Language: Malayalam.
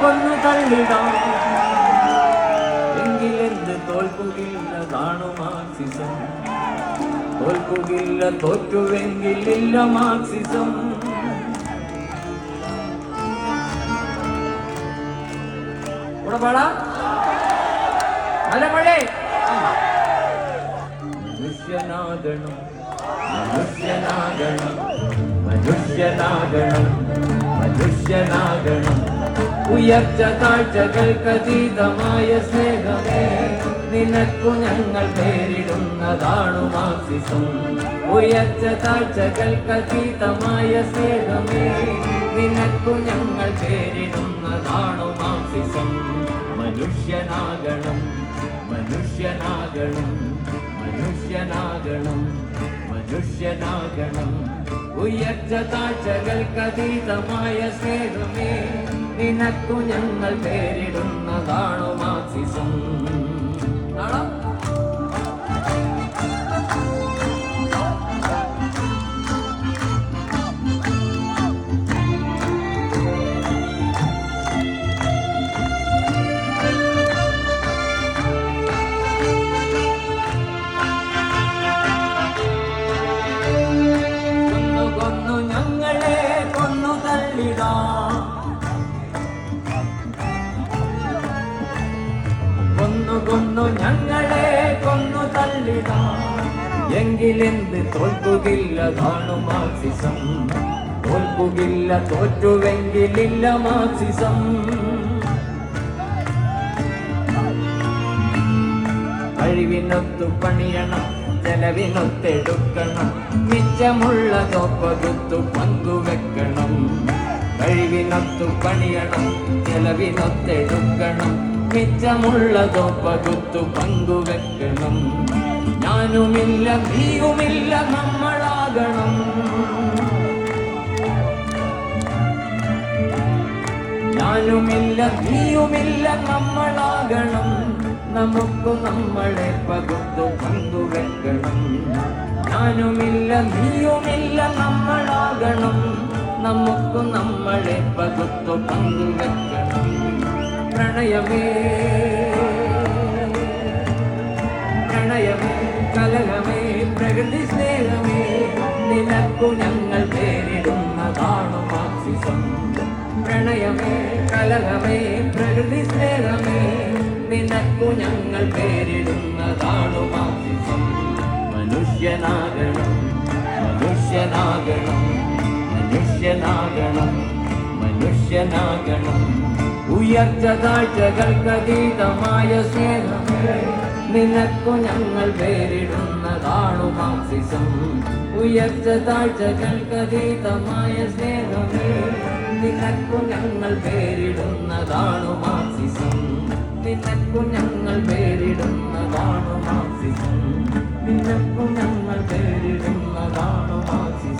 കൊന്നു തള്ളിടാം എങ്കിലെന്ത് തോൽക്കുകയില്ലതാണു മാർക്സിസം. തോൽക്കുകയില്ല തോറ്റുവെങ്കിലില്ല മാർക്സിസം. കൂടെ പാടാ. നല്ല മഴേ. മനുഷ്യനാകണം മനുഷ്യനാകണം മനുഷ്യനാകണം മനുഷ്യനാകണം. ഉയർച്ച താഴ്ചകൾക്കതീതമായ സ്നേഹമേ. നിനക്കു ഞങ്ങൾ പേരിടുന്നതാണു മാസിസം ഉയർച്ച താഴ്ചകൾക്കതീതമായ സ്നേഹമേ. നിനക്കു ഞങ്ങൾ പേരിടുന്നതാണു മാസിസം മനുഷ്യനാകണം മനുഷ്യനാകണം മനുഷ്യനാകണം മനുഷ്യനാകണം. ഉയർച്ച താഴ്ചകൾക്കതീതമായ സ്നേഹമേ നിനക്കു ഞങ്ങൾ പേരിടുന്നതാണു ഞങ്ങളെ കൊന്നു തള്ളിടാം. എങ്കിലെന്ത് തോൽക്കുകയില്ലതാണു മാർക്സിസം തോൽക്കുകയില്ല തോറ്റുവെങ്കിലില്ല മാസിസം കഴിവിനൊത്തു പണിയണം ചെലവിനൊത്തെടുക്കണം. മിച്ചമുള്ളതോ പകുത്തു പങ്കുവെക്കണം. കഴിവിനൊത്തു പണിയണം ചെലവിനൊത്തെടുക്കണം. മിച്ചമുള്ളതോ പകുത്തു പങ്കുവെക്കണം ഞാനുമില്ല നീയുമില്ല നമ്മളാകണം. ഞാനുമില്ല നീയുമില്ല നമ്മളാകണം. നമുക്ക് നമ്മളെ പകുത്തു പങ്കുവെക്കണം ഞാനുമില്ല നീയുമില്ല നമ്മളാകണം. നമുക്ക് നമ്മളെ പകുത്തു പങ്കുവെക്കണം പ്രണയമേ. പ്രണയമേ കലകമേ പ്രകൃതി സ്നേഹമേ നിനക്കു ഞങ്ങൾ പേരിടുന്നതാണു മാക്സിസം. പ്രണയമേ കലകമേ പ്രകൃതി സ്നേഹമേ നിനക്കു ഞങ്ങൾ പേരിടുന്നതാണു മാക്സിസം. മനുഷ്യനാകണം മനുഷ്യനാകണം മനുഷ്യനാകണം. മനുഷ്യനാകണം. ഉയർച്ച താഴ്ചകൾക്കതീതമായ സ്നേഹം. നിനക്കു ഞങ്ങൾ പേരിടുന്നതാണു മാക്സിസം ഉയർച്ച താഴ്ചകൾക്കതീതമായ സ്നേഹം. നിനക്കു ഞങ്ങൾ പേരിടുന്നതാണു മാക്സിസം നിനക്കു ഞങ്ങൾ പേരിടുന്നതാണു മാക്സിസം നിനക്കു ഞങ്ങൾ പേരിടുന്നതാണു മാക്സിസം